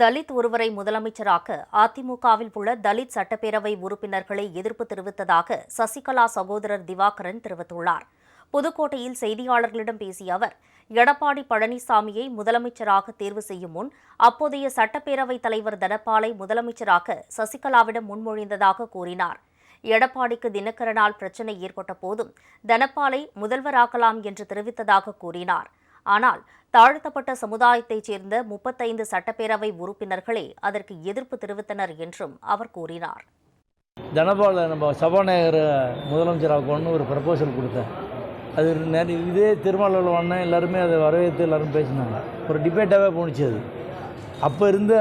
தலித் ஒருவரை முதலமைச்சராக்க அதிமுகவில் உள்ள தலித் சட்டப்பேரவை உறுப்பினர்களை எதிர்ப்பு தெரிவித்ததாக சசிகலா சகோதரர் திவாகரன் தெரிவித்துள்ளார். புதுக்கோட்டையில் செய்தியாளர்களிடம் பேசிய அவர் எடப்பாடி பழனிசாமியை முதலமைச்சராக தேர்வு செய்யும் முன் அப்போதைய சட்டப்பேரவைத் தலைவர் தனபாலை முதலமைச்சராக சசிகலாவிடம் முன்மொழிந்ததாக கூறினார். எடப்பாடிக்கு தினகரனால் பிரச்சினை ஏற்பட்ட போதும் தனபாலை முதல்வராக்கலாம் என்று தெரிவித்ததாக கூறினார். ஆனால் தாழ்த்தப்பட்ட சமுதாயத்தைச் சேர்ந்த முப்பத்தைந்து சட்டப்பேரவை உறுப்பினர்களே அதற்கு எதிர்ப்பு தெரிவித்தனர் என்றும் அவர் கூறினார். தனபால நம்ம சபாநாயகர் முதலமைச்சராக்கணும்னு ஒரு ப்ரப்போசல் கொடுத்தேன். அது நிறைய இதே திருமாவளவன் அண்ணன் எல்லாருமே அதை வரவேற்று எல்லாரும் பேசினாங்க. ஒரு டிபேட்டாகவே போணுச்சு அது. அப்போ இருந்த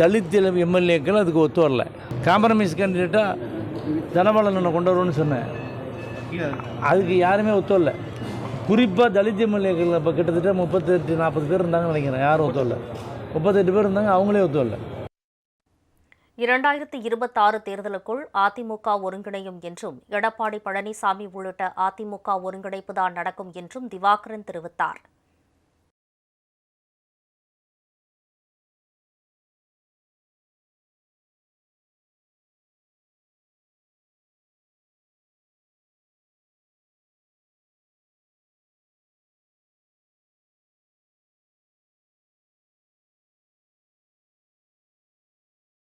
தலித் எம்எல்ஏக்கள் அதுக்கு ஒத்து வரல. காம்ப்ரமைஸ் கேண்டிடேட்டாக தனபாலன் அண்ணனை கொண்டு வருவோன்னு சொன்னேன். அதுக்கு யாருமே ஒத்து வரல. குறிப்பாக தலித் எம்எல்ஏக்கள் இப்போ கிட்டத்தட்ட முப்பத்தெட்டு நாற்பது பேர் இருந்தாங்கன்னு நினைக்கிறேன். யாரும் ஒத்து முப்பத்தெட்டு பேர் இருந்தாங்க அவங்களே ஒத்து இரண்டாயிரத்தி இருபத்தாறு தேர்தலுக்குள் அதிமுக ஒருங்கிணையும் என்றும் எடப்பாடி பழனிசாமி உள்ளிட்ட அதிமுக ஒருங்கிணைப்புதான் நடக்கும் என்றும் திவாகரன் தெரிவித்தார்.